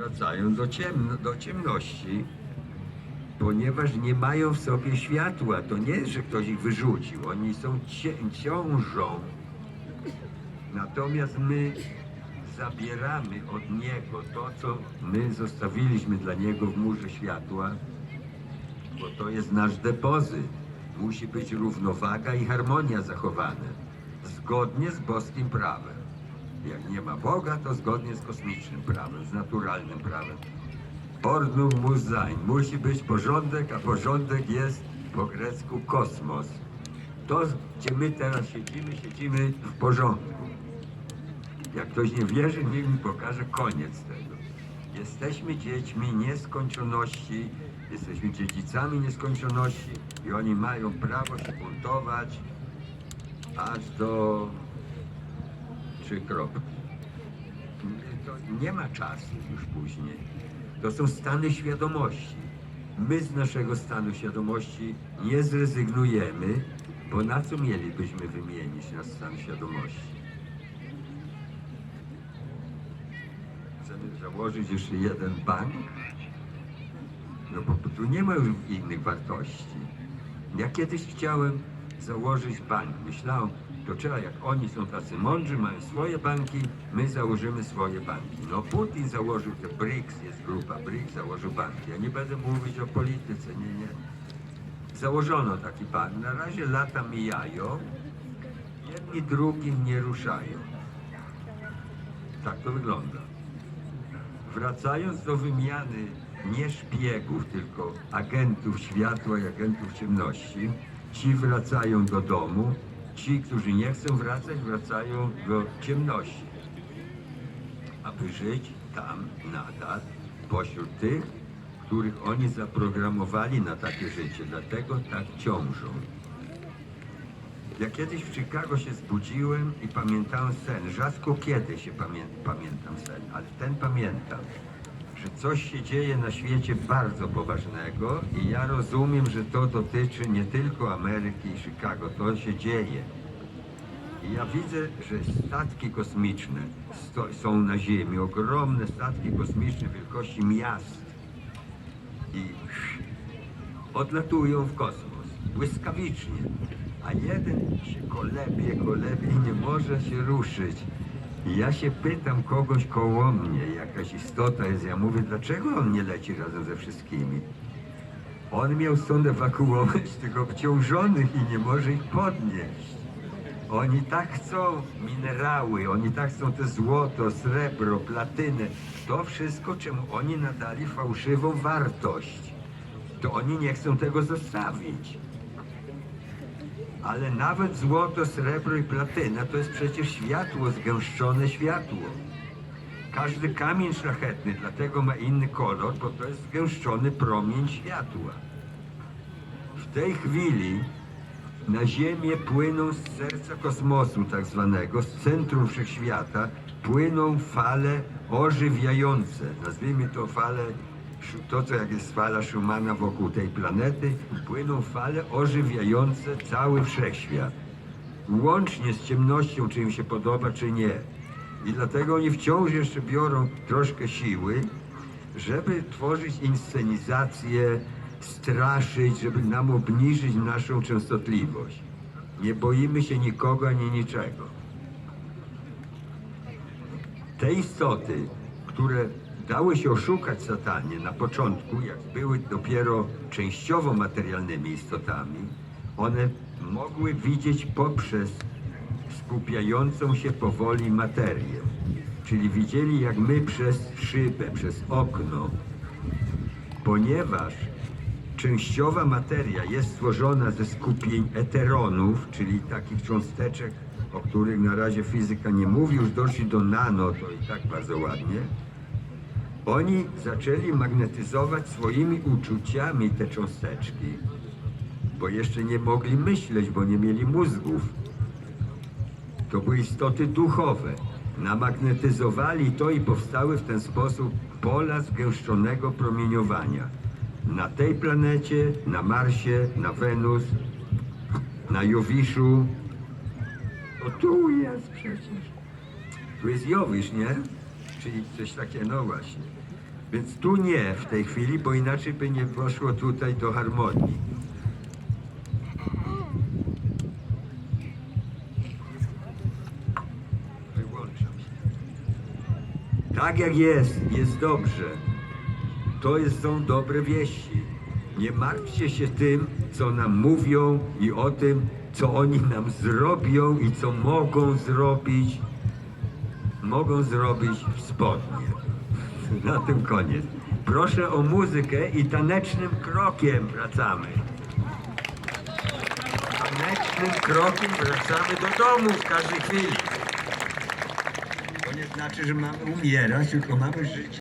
wracają do, ciemno, do ciemności, ponieważ nie mają w sobie światła. To nie jest, że ktoś ich wyrzucił, oni są ciążą. Natomiast my zabieramy od Niego to, co my zostawiliśmy dla Niego w murze światła, bo to jest nasz depozyt. Musi być równowaga i harmonia zachowane, zgodnie z boskim prawem. Jak nie ma Boga, to zgodnie z kosmicznym prawem, z naturalnym prawem. Ordnung muss sein. Musi być porządek, a porządek jest po grecku kosmos. To, gdzie my teraz siedzimy, siedzimy w porządku. Jak ktoś nie wierzy, niech mi pokaże koniec tego. Jesteśmy dziećmi nieskończoności, jesteśmy dziedzicami nieskończoności i oni mają prawo się buntować aż do trzy kropki. To nie ma czasu już później. To są stany świadomości. My z naszego stanu świadomości nie zrezygnujemy, bo na co mielibyśmy wymienić nasz stan świadomości? Chcemy założyć jeszcze jeden bank? No bo tu nie ma już innych wartości. Ja kiedyś chciałem założyć bank. Myślałem, to trzeba, jak oni są tacy mądrzy, mają swoje banki, my założymy swoje banki. No Putin założył te BRICS, jest grupa BRICS, założył banki. Ja nie będę mówić o polityce, nie, nie. Założono taki bank. Na razie lata mijają, jedni drugim nie ruszają. Tak to wygląda. Wracając do wymiany nie szpiegów, tylko agentów światła i agentów ciemności, ci wracają do domu, ci, którzy nie chcą wracać, wracają do ciemności, aby żyć tam nadal pośród tych, których oni zaprogramowali na takie życie, dlatego tak ciążą. Ja kiedyś w Chicago się zbudziłem i pamiętałem sen. Rzadko kiedy się pamię pamiętam sen, ale ten pamiętam, że coś się dzieje na świecie bardzo poważnego i ja rozumiem, że to dotyczy nie tylko Ameryki i Chicago, to się dzieje. I ja widzę, że statki kosmiczne są na Ziemi, ogromne statki kosmiczne wielkości miast i odlatują w kosmos błyskawicznie, a jeden się kolebie, kolebie i nie może się ruszyć. Ja się pytam kogoś koło mnie, jakaś istota jest, ja mówię, dlaczego on nie leci razem ze wszystkimi? On miał stąd ewakuować tych obciążonych i nie może ich podnieść. Oni tak chcą minerały, oni tak chcą te złoto, srebro, platynę. To wszystko, czemu oni nadali fałszywą wartość. To oni nie chcą tego zostawić. Ale nawet złoto, srebro i platyna to jest przecież światło, zgęszczone światło. Każdy kamień szlachetny dlatego ma inny kolor, bo to jest zgęszczony promień światła. W tej chwili na Ziemię płyną z serca kosmosu, tak zwanego, z centrum wszechświata, płyną fale ożywiające. Nazwijmy to fale, to co jak jest fala Schumana wokół tej planety, płyną fale ożywiające cały wszechświat. Łącznie z ciemnością, czy im się podoba, czy nie. I dlatego oni wciąż jeszcze biorą troszkę siły, żeby tworzyć inscenizację, straszyć, żeby nam obniżyć naszą częstotliwość. Nie boimy się nikogo ani niczego. Te istoty, które dały się oszukać satanie na początku, jak były dopiero częściowo materialnymi istotami, one mogły widzieć poprzez skupiającą się powoli materię. Czyli widzieli jak my przez szybę, przez okno, ponieważ częściowa materia jest stworzona ze skupień eteronów, czyli takich cząsteczek, o których na razie fizyka nie mówi, już doszli do nano, to i tak bardzo ładnie. Oni zaczęli magnetyzować swoimi uczuciami te cząsteczki, bo jeszcze nie mogli myśleć, bo nie mieli mózgów. To były istoty duchowe. Namagnetyzowali to i powstały w ten sposób pola zgęszczonego promieniowania. Na tej planecie, na Marsie, na Wenus, na Jowiszu. O tu jest przecież. Tu jest Jowisz, nie? Czyli coś takie, no właśnie. Więc tu nie w tej chwili, bo inaczej by nie poszło tutaj do harmonii. Wyłączam się. Tak jak jest, jest dobrze. To jest, są dobre wieści. Nie martwcie się tym, co nam mówią i o tym, co oni nam zrobią i co mogą zrobić. Mogą zrobić w spodnie. Na tym koniec. Proszę o muzykę i tanecznym krokiem wracamy. Tanecznym krokiem wracamy do domu w każdej chwili. To nie znaczy, że mamy umierać, tylko mamy żyć.